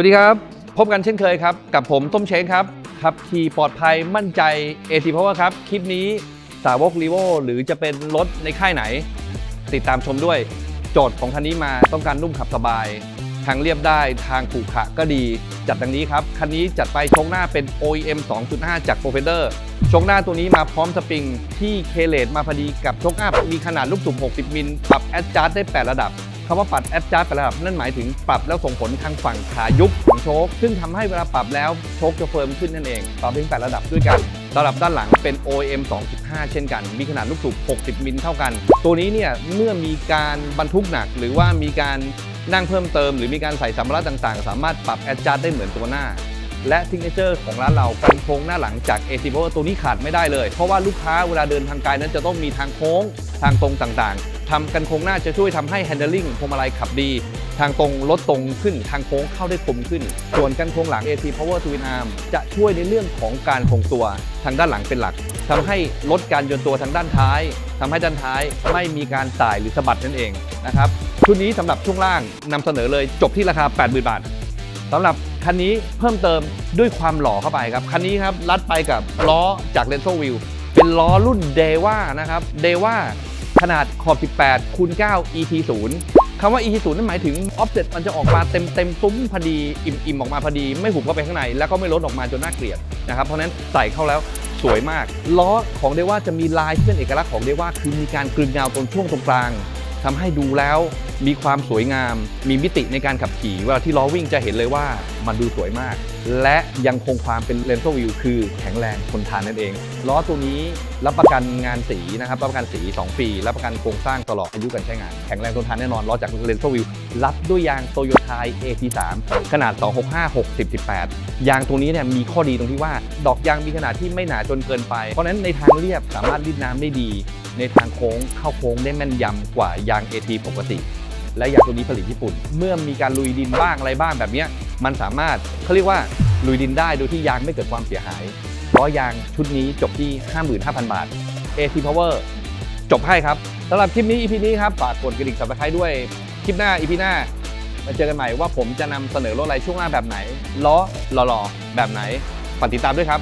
วัสดีครับ พบกันเช่นเคยครับ กับผมต้มเช้งครับขับขี่ปลอดภัยมั่นใจ AT Power ครับ คลิปนี้สาวก r ีโวหรือจะเป็นรถในค่ายไหน ติดตามชมด้วย โจทย์ของคันนี้มาต้องการนุ่มขับสบาย ทางเรียบได้ทางขรุขระก็ดี จัดดังนี้ครับ คันนี้จัดไปชงหน้าเป็น OEM 2.5 จาก p r o f e n d e r ชงหน้าตัวนี้มาพร้อมสปริงที่เคเลตมาพอดีกับชกอัพมีขนาดลูกสูบ60มิลปรับแอดจัดได้ 8 ระดับ คำว่าปรับแอดจัด8ระดับนั่นหมายถึงปรับแล้วส่งผลทางฝั่งขายุบของโชคซึ่งทำให้เวลาปรับแล้วโชคจะเฟิร์มขึ้นนั่นเองปรับถึง8ระดับด้วยกันระดับด้านหลังเป็น OM 2.5 เช่นกัน มีขนาดลูกสูบ 60 มิลเท่ากัน ตัวนี้เนี่ยเมื่อมีการบรรทุกหนัก หรือว่ามีการนั่งเพิ่มเติม หรือมีการใส่สัมภาระต่างๆ สามารถปรับแอดจัดได้เหมือนตัวหน้าและซิงเกิลของร้านเรากันโค้งหน้าหลังจาก a อ p o w e r ตัวนี้ขาดไม่ได้เลย เพราะว่าลูกค้าเวลาเดินทางไกลนั้นจะต้องมีทางโค้งทางตรงต่างๆ ทำกันโค้งหน้าจะช่วยทำให้ handling พวงมาลัยขับดี ทางตรงลดตรงขึ้น ทางโค้งเข้าได้คมขึ้น ส่วนกันโค้งหลัง AT Power Twin Arm จะช่วยในเรื่องของการคงตัวทางด้านหลังเป็นหลักทำให้ลดการโยนตัวทางด้านท้ายทำให้ด้านท้ายไม่มีการสายหรือสะบัดนั่นเองนะครับชุดนี้สำหรับช่วงล่างนำเสนอเลยจบที่ราคา 80,000 บาทสำหรับคันนี้เพิ่มเติมด้วยความหล่อเข้าไปครับ คันนี้ครับรัดไปกับล้อจาก r e n z o Wheel เป็นล้อรุ่น d e w a นะครับ d e w a ขนาดขอบ 18คูณ9 ET 0คำว่า ET 0นั่นหมายถึง offset มันจะออกมาเต็มเต็มซุ้มพอดี อิ่มๆออกมาพอดี ไม่หุบเข้าไปข้างใน แล้วก็ไม่ลดออกมาจนน่าเกลียดนะครับ เพราะฉะนั้นใส่เข้าแล้วสวยมาก ล้อของเดว่าจะมีลายที่เป็นเอกลักษณ์ของเดว่าคือมีการกลึงเงาตรงช่วงตรงกลาง ทำให้ดูแล้วมีความสวยงาม มีมิติในการขับขี่ เวลาที่ล้อวิ่งจะเห็นเลยว่ามันดูสวยมาก และยังคงความเป็นเลน s ์วิวคือแข็งแรงทนทานนั่นเอง ล้อตัวนี้รับประกันงานสีนะครับ รับประกันสี 2 ปี รับประกันโครงสร้างตลอดอายุการใช้งาน แข็งแรงทนทานแน่นอนล้อจากเลน s ์วิวรับด้วยยางโตโยต้า AT3 ขนาด 265 60 18 ยางตัวนี้เนี่ยมีข้อดีตรงที่ว่า ดอกยางมีขนาดที่ไม่หนาจนเกินไป เพราะฉะนั้นในทางเรียบสามารถรีดน้ำได้ดีในทางโค้งเข้าโค้งได้แม่นยำกว่ายาง AT ปกติ และยางตัวนี้ผลิตญี่ปุ่น เมื่อมีการลุยดินบ้างอะไรบ้างแบบนี้มันสามารถเขาเรียกว่าลุยดินได้โดยที่ยางไม่เกิดความเสียหายล้อยางชุดนี้จบที่ 55,000 บาท AT Power จบให้ครับสำหรับคลิปนี้ EP นี้ครับฝากกดกระดิ่งสับสไครด้วยคลิปหน้า EP หน้ามาเจอกันใหม่ว่าผมจะนำเสนอรถอะไรช่วงหน้าแบบไหนล้อหล่อๆแบบไหนฝากติดตามด้วยครับ